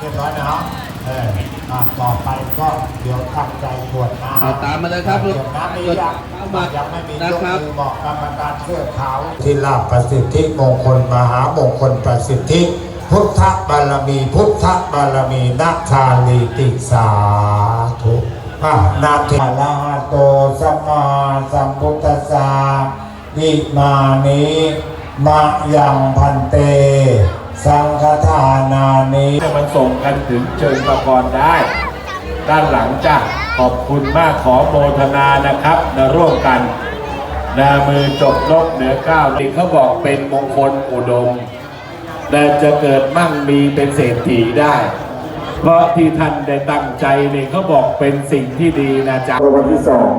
เรียบร้อยนะครับเอออะต่อไปก็เดี๋ยวตั้งใจกวดน้ำเอาตามมาเลยครับกวดน้ำไม่ยากเอามายังไม่มีนะยกครับมือบอกกรรมการเสื้อขาวที่ลาภประสิทธิมงคลมหามงคลประสิทธิ พุทธบารมี พุทธบารมีนักชาลีติสาธุอะนาเทลาหะโตสัมมาสัมพุทธัสสะวิมานิมะยังพันเต สังฆทานานิเนี่ยมันส่งกันถึงเชิงประกรณ์ได้ ด้านหลังจ้ะขอบคุณมากขอโมทนานะครับนะร่วมกัน นามือจบนกเหนือเก้านี่เขาบอกเป็นมงคลอุดมและจะเกิดมั่งมีเป็นเศรษฐีได้ เพราะที่ท่านได้ตั้งใจเนี่ยเขาบอกเป็นสิ่งที่ดีนะจ๊ะวันที่สอง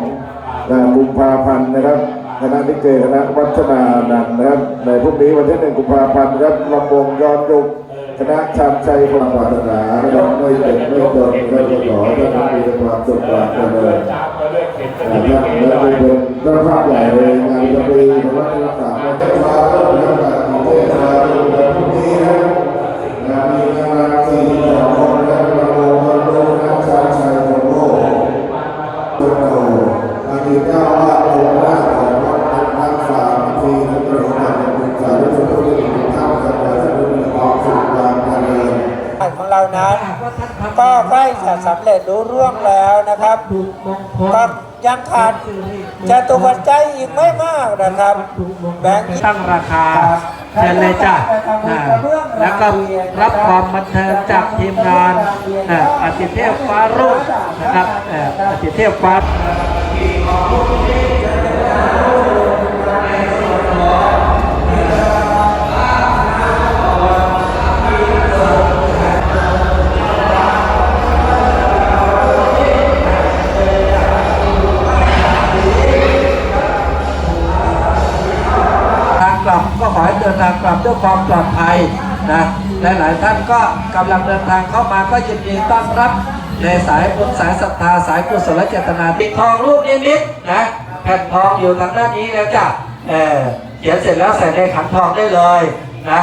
นะกุมภาพันธ์นะครับ คณะนิเกคณะวัฒนานันนะครับ ในพรุ่งนี้วันที่หนึ่งกุมภาพันธ์ครับลำวงย้อนยุคคณะชามชัยพลปรารถนานะครับไม่เจ็บไม่จนไม่ขอท่านมีความสุขความเจริญนะท่านและเป็นเจ้าภาพใหญ่เลยงานประเพณีพระราชรักษาจ้าภาพเรื่องการของเทศบาลในพรุ่งนี้นะงานมีงานสี่สองคนนะครับลำวงคณะชามชัยพลโลกตัวเราอดีตเจ้าว่าองค์แรก ทีนักประวัติเป็นสายสุขภาพท่านกันเลยที่มีความสุขความเจริญของเรานั้นก็ใกล้จะสำเร็จรู้ร่วงแล้วนะครับก็ยังขาดจะตุปัจจัยอีกไม่มากนะครับ แบงค์ตั้งราคาเชิญเลยจ้ะอ่าแล้วก็รับความบันเทิงจากทีมงานอ่าอาติเทพฟ้ารุ่งนะครับอ่าอาติเทพฟ้า ก็ขอให้เดินทางกลับด้วยความปลอดภัยนะและหลายท่านก็กำลังเดินทางเข้ามาก็ยินดีต้อนรับในสายบุญสายศรัทธาสายกุศลเจตนาปิดทองรูปนิดๆนะแผ่นทองอยู่ทางด้านนี้แล้วจ้ะเออเขียนเสร็จแล้วใส่ในขันทองได้เลยนะ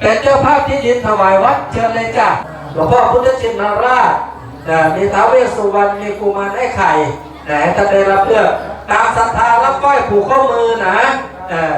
เป็นเจ้าภาพที่ดินถวายวัดเชิญเลยจ้ะหลวงพ่อพุทธชินราชนะมีท้าวเวสสุวรรณมีกุมารไอ้ไข่นะให้ท่านได้รับเลือกตามศรัทธารับก้อยผูกข้อมือนะเออ